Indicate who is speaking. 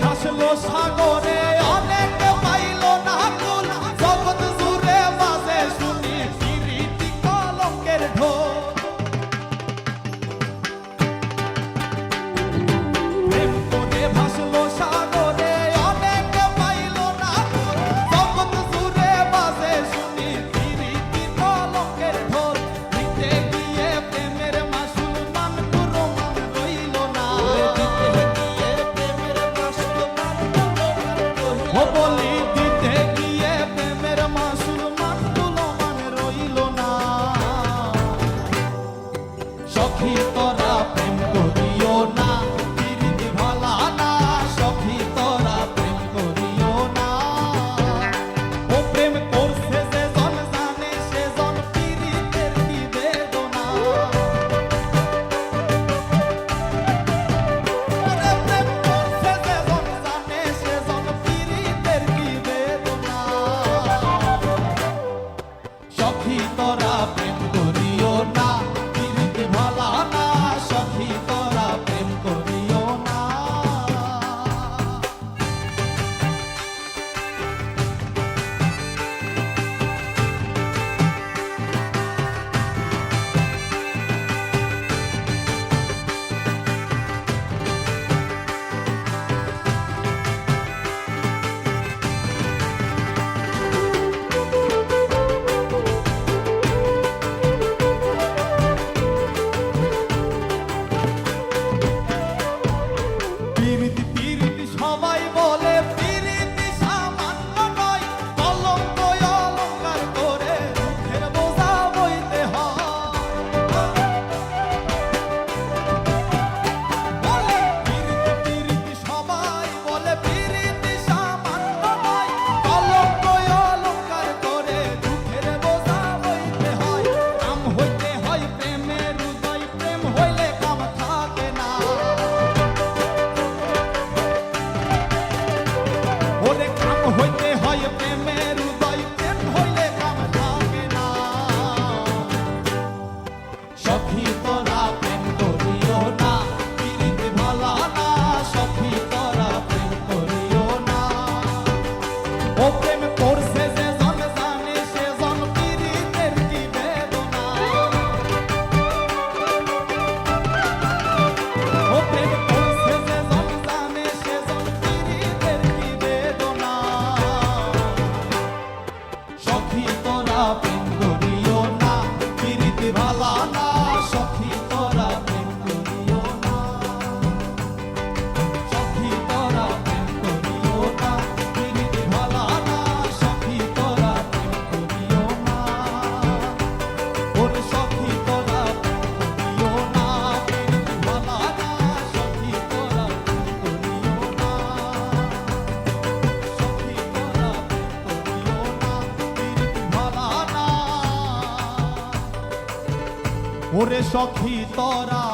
Speaker 1: ভাসলো সাগরে। বলি দিতে কি All your family. ওরে সখী তরা